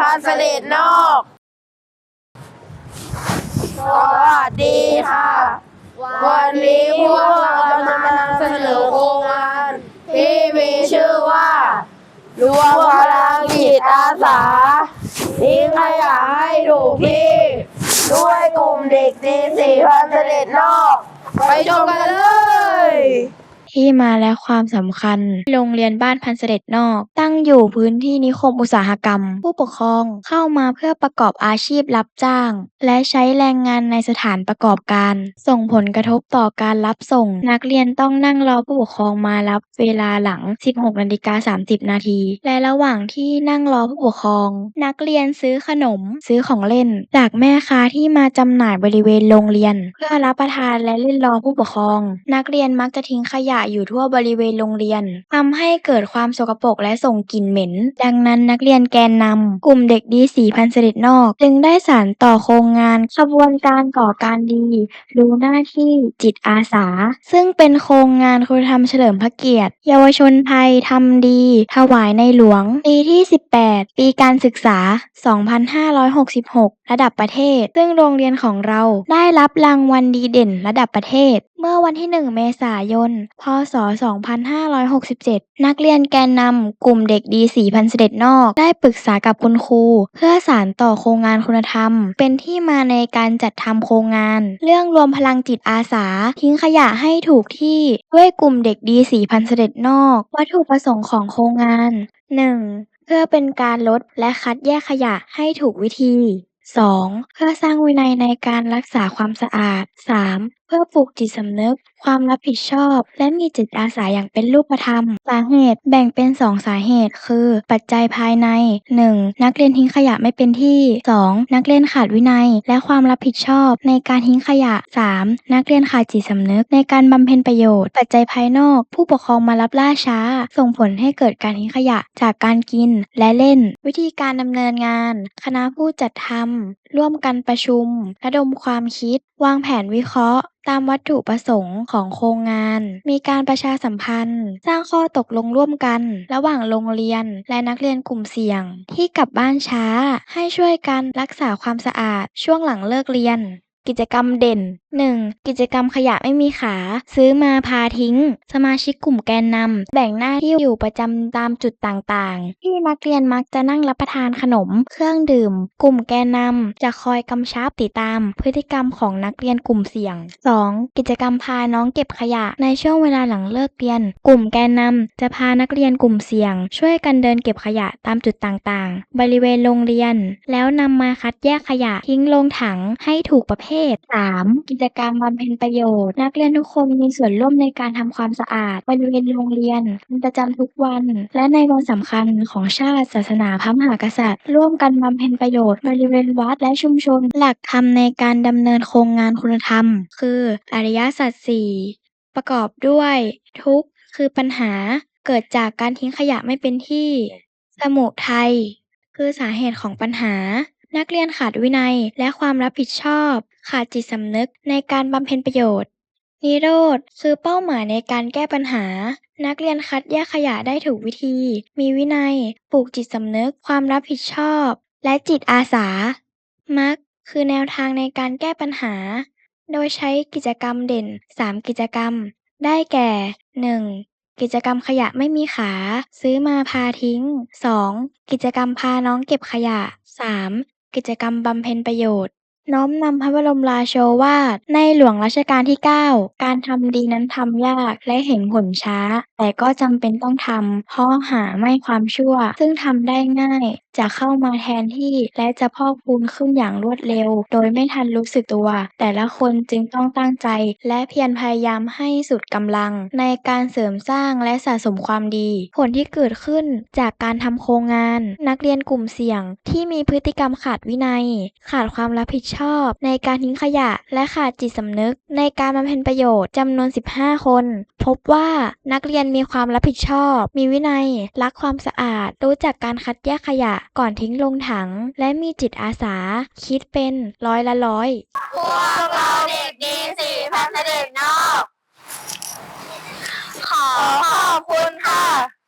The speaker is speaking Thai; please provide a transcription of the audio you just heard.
พันเสด็จนอก สวัสดีค่ะ วันนี้พวกเราจะมานำเสนอโครงงาน ที่มีชื่อว่า รวมพลังจิตอาสาทิ้งขยะให้ถูกที่ ด้วยกลุ่มเด็กดีสี่พันเสด็จนอก ไปชมกันเลย ที่มาและความสำคัญ โรงเรียนบ้านพันเสด็จนอก ตั้งอยู่พื้นที่นิคมอุตสาหกรรม ผู้ปกครองเข้ามาเพื่อประกอบอาชีพรับจ้าง และใช้แรงงานในสถานประกอบการ ส่งผลกระทบต่อการรับส่ง นักเรียนต้องนั่งรอผู้ปกครองมารับเวลาหลัง 16นาฬิกา30 นาที และระหว่างที่นั่งรอผู้ปกครอง นักเรียนซื้อขนม ซื้อของเล่น จากแม่ค้าที่มาจำหน่ายบริเวณโรงเรียน เพื่อรับประทานและเล่นรอผู้ปกครอง นักเรียนมักจะทิ้งขยะอยู่ทั่วบริเวณโรงเรียนทำให้เกิดความสกปรกและส่งกลิ่นเหม็น ดังนั้นนักเรียนแกนนำกลุ่มเด็กดีสีพันเสด็จนอก จึงได้สานต่อโครงงานขบวนการก่อการดีรู้หน้าที่จิตอาสา ซึ่งเป็นโครงงานคุณธรรมเฉลิมพระเกียรติ เยาวชนไทยทำดี ถวายในหลวง ปีที่ 18 ปีการศึกษา 2566 ระดับประเทศ ซึ่งโรงเรียนของเราได้รับรางวัลดีเด่นระดับประเทศเมื่อวันที่ 1 เมษายน พศ 2567 นักเรียนแกนนำกลุ่มเด็กดีสีพันเสด็จนอก ได้ปรึกษากับคุณครู เพื่อสานต่อโครงงานคุณธรรม เป็นที่มาในการจัดทำโครงงาน เรื่องรวมพลังจิตอาสา ทิ้งขยะให้ถูกที่ด้วยกลุ่มเด็กดีสีพันเสด็จนอก วัตถุประสงค์ของโครงงาน 1. เพื่อเป็นการลดและคัดแยกขยะให้ถูกวิธี 2. เพื่อสร้างวินัยในการรักษาความสะอาด 3. เพื่อปลูกจิตสำนึก ความรับผิดชอบ และมีจิตอาสาอย่างเป็นรูปธรรม สาเหตุแบ่งเป็น 2 สาเหตุ คือ ปัจจัยภายใน 1. นักเรียนทิ้งขยะไม่เป็นที่ 2. นักเรียนขาดวินัย และความรับผิดชอบในการทิ้งขยะ 3. นักเรียนขาดจิตสำนึกในการบำเพ็ญประโยชน์ ปัจจัยภายนอก ผู้ปกครองมารับล่าช้า ส่งผลให้เกิดการทิ้งขยะจากการกินและเล่น วิธีการดำเนินงาน คณะผู้จัดทำร่วมกันประชุม ระดมความคิด วางแผนวิเคราะห์ตามวัตถุประสงค์ของโครงงาน มีการประชาสัมพันธ์ สร้างข้อตกลงร่วมกัน ระหว่างโรงเรียนและนักเรียนกลุ่มเสี่ยง ที่กลับบ้านช้า ให้ช่วยกันรักษาความสะอาดช่วงหลังเลิกเรียน กิจกรรมเด่น 1. กิจกรรมขยะไม่มีขา ซื้อมาพาทิ้ง สมาชิกกลุ่มแกนนำแบ่งหน้าที่อยู่ประจำตามจุดต่างๆ ที่นักเรียนมักจะนั่งรับประทานขนม เครื่องดื่ม กลุ่มแกนนำจะคอยกำชับติดตาม พฤติกรรมของนักเรียนกลุ่มเสี่ยง 2. กิจกรรมพาน้องเก็บขยะในช่วงเวลาหลังเลิกเรียน กลุ่มแกนนำจะพานักเรียนกลุ่มเสี่ยง ช่วยกันเดินเก็บขยะตามจุดต่างๆ บริเวณโรงเรียน แล้วนำมาคัดแยกขยะทิ้งลงถังให้ถูกประเภท 3. กิจกรรมบำเพ็ญประโยชน์ นักเรียนทุกคนมีส่วนร่วมในการทำความสะอาดบริเวณโรงเรียนเป็นประจำทุกวัน และในวันสำคัญของชาติศาสนาพระมหากษัตริย์ ร่วมกันบำเพ็ญประโยชน์บริเวณวัดและชุมชน หลักธรรมในการดำเนินโครงงานคุณธรรม คืออริยสัจสี่ประกอบด้วย ทุกข์คือปัญหาเกิดจากการทิ้งขยะไม่เป็นที่ สมุทัยคือสาเหตุของปัญหา นักเรียนขาดวินัยและความรับผิดชอบ ขาดจิตสำนึกในการบำเพ็ญประโยชน์นิโรธคือเป้าหมายในการแก้ปัญหา นักเรียนคัดแยกขยะได้ถูกวิธี มีวินัย ปลูกจิตสำนึก ความรับผิดชอบ และจิตอาสามรรคคือแนวทางในการแก้ปัญหา โดยใช้กิจกรรมเด่น 3 กิจกรรม ได้แก่ 1. กิจกรรมขยะไม่มีขา ซื้อมาพาทิ้ง 2. กิจกรรมพาน้องเก็บขยะ 3. กิจกรรมบำเพ็ญประโยชน์ น้อมนำพระบรมราโชวาทในหลวงรัชกาลที่ 9 การทำดีนั้นทำยากและเห็นผลช้า แต่ก็จำเป็นต้องทำเพราะหาไม่ความชั่ว ซึ่งทำได้ง่ายจะเข้ามาแทนที่และจะพอกพูนขึ้นอย่างรวดเร็ว โดยไม่ทันรู้สึกตัว แต่ละคนจึงต้องตั้งใจ และเพียรพยายามให้สุดกำลัง ในการเสริมสร้างและสะสมความดี ผลที่เกิดขึ้นจากการทำโครงงาน นักเรียนกลุ่มเสี่ยง ที่มีพฤติกรรมขาดวินัย ขาดความรับผิดชอบ ในการทิ้งขยะ และขาดจิตสำนึก ในการบำเพ็ญประโยชน์จำนวน 15 คน พบว่านักเรียนมีความรับผิดชอบ มีวินัย รักความสะอาด รู้จักการคัดแยกขยะก่อนทิ้งลงถัง และมีจิตอาสา คิดเป็นร้อยละร้อย พวกเราเด็กดีสี่พันเด็กนอก ขอขอบคุณค่ะ